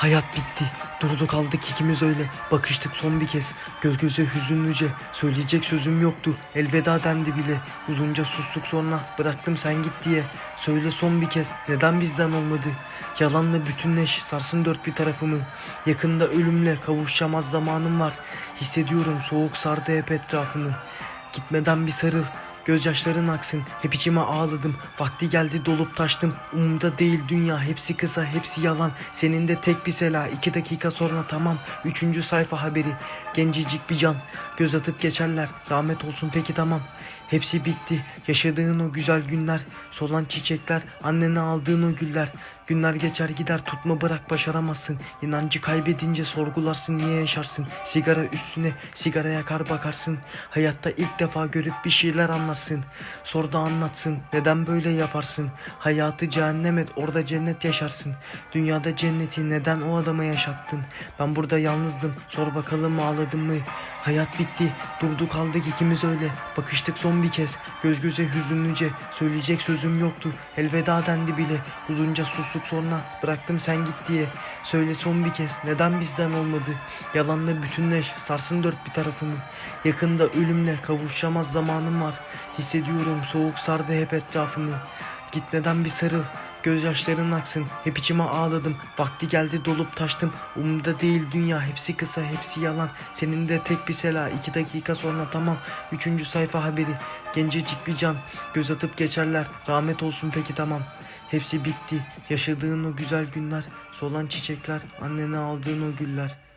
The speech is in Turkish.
Hayat bitti. Durdu kaldık ikimiz öyle. Bakıştık son bir kez. Göz göze hüzünlüce. Söyleyecek sözüm yoktu. Elveda dendi bile. Uzunca sustuk sonra. Bıraktım sen git diye. Söyle son bir kez. Neden bizden olmadı? Yalanla bütünleş. Sarsın dört bir tarafımı. Yakında ölümle kavuşamaz zamanım var. Hissediyorum soğuk sardı hep etrafımı. Gitmeden bir sarıl. Gözyaşların aksın hep içime ağladım. Vakti geldi dolup taştım. Umumda değil dünya hepsi kısa hepsi yalan. Senin de tek bir sela iki dakika sonra tamam. Üçüncü sayfa haberi Gencecik bir can. Göz atıp geçerler rahmet olsun peki tamam. Hepsi bitti yaşadığın o güzel günler. Solan çiçekler annene aldığın o güller Günler geçer gider tutma bırak başaramazsın. İnancı kaybedince sorgularsın niye yaşarsın? Sigara üstüne sigara yakar bakarsın. Hayatta ilk defa görüp bir şeyler anlarsın. Sor da anlatsın neden böyle yaparsın? Hayatı cehennem et orada cennet yaşarsın. Dünyada cenneti neden o adama yaşattın? Ben burada yalnızdım sor bakalım ağladım mı Hayat bitti durdu kaldık ikimiz öyle. Bakıştık son bir kez göz göze hüzünlüce. Söyleyecek sözüm yoktu elveda dendi bile. Uzunca sustuk sonra bıraktım sen git diye. Söyle son bir kez neden bizden olmadı? Yalanla bütünleş sarsın dört bir tarafımı. Yakında ölümle kavuşamaz zamanım var. Hissediyorum soğuk sardı hep etrafımı. Gitmeden bir sarıl Gözyaşların aksın. Hep içime ağladım. Vakti geldi dolup taştım. Umurda değil dünya. Hepsi kısa hepsi yalan. Senin de tek bir sela. İki dakika sonra tamam. Üçüncü sayfa haberi. Gencecik bir can. Göz atıp geçerler. Rahmet olsun peki tamam. Hepsi bitti. Yaşadığın o güzel günler. Solan çiçekler. Annene aldığın o güller